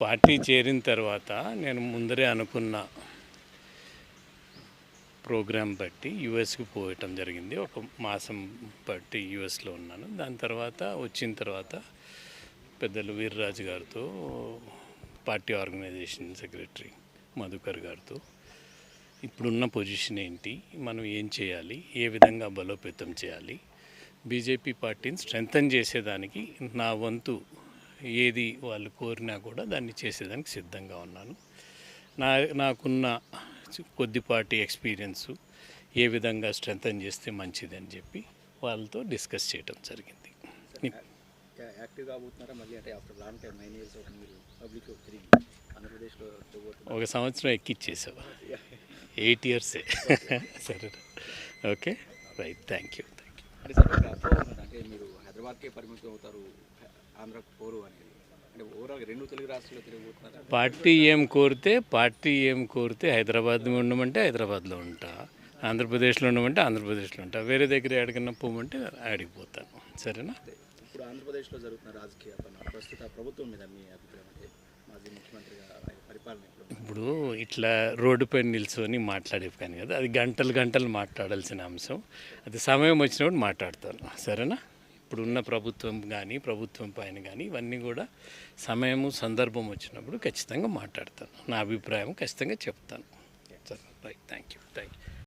Party చేరిన తర్వాత నేను ముందరే అనుకున్న ప్రోగ్రాం బట్టి యుఎస్కి పోయటం జరిగింది. ఒక మాసం బట్టి యుఎస్లో ఉన్నాను. దాని తర్వాత వచ్చిన తర్వాత పెద్దలు వీర్రాజు గారితో పార్టీ ఆర్గనైజేషన్ సెక్రటరీ మధుకర్ గారితో ఇప్పుడున్న పొజిషన్ ఏంటి మనం ఏం చేయాలి ఏ విధంగా బలోపేతం చేయాలి బీజేపీ పార్టీని స్ట్రెంగ్తన్ చేసేదానికి నా వంతు ఏది వాళ్ళు కోరినా కూడా దాన్ని చేసేదానికి సిద్ధంగా ఉన్నాను. నా నాకున్న కొద్దిపాటి ఎక్స్పీరియన్స్ ఏ విధంగా స్ట్రెంగ్తన్ చేస్తే మంచిదని చెప్పి వాళ్ళతో డిస్కస్ చేయడం జరిగింది. ఒక సంవత్సరం ఎక్కిచ్చేసావా? ఎయిట్ ఇయర్సే సరే. Okay right thank you thank you. అంటే మీరు హైదరాబాద్కే పరిమితం అవుతారు. ఆంధ్రాకు పోరు అనేది. పార్టీ ఏం కోరితే పార్టీ ఏం కోరితే హైదరాబాద్ ఉండమంటే హైదరాబాద్లో ఉంటా. ఆంధ్రప్రదేశ్లో ఉండమంటే ఆంధ్రప్రదేశ్లో ఉంటా. వేరే దగ్గర ఎక్కడికన్నా పోమంటే ఆడిపోతాను సరేనా? ఇప్పుడు ఆంధ్రప్రదేశ్లో జరుగుతున్న రాజకీయ ప్రస్తుత ప్రభుత్వం మీద మీ అభిప్రాయం అంటే మాజీ ముఖ్యమంత్రిగా ఆయన పరిపాలన? ఇప్పుడు ఇట్లా రోడ్డుపై నిల్చొని మాట్లాడే పని కదా అది గంటలు గంటలు మాట్లాడాల్సిన అంశం. అది సమయం వచ్చినప్పుడు మాట్లాడతాను. సరేనా? ఇప్పుడున్న ప్రభుత్వం కానీ ప్రభుత్వం పైన కానీ ఇవన్నీ కూడా సమయము సందర్భం వచ్చినప్పుడు ఖచ్చితంగా మాట్లాడతాను. నా అభిప్రాయం ఖచ్చితంగా చెప్తాను. సరే right thank you thank you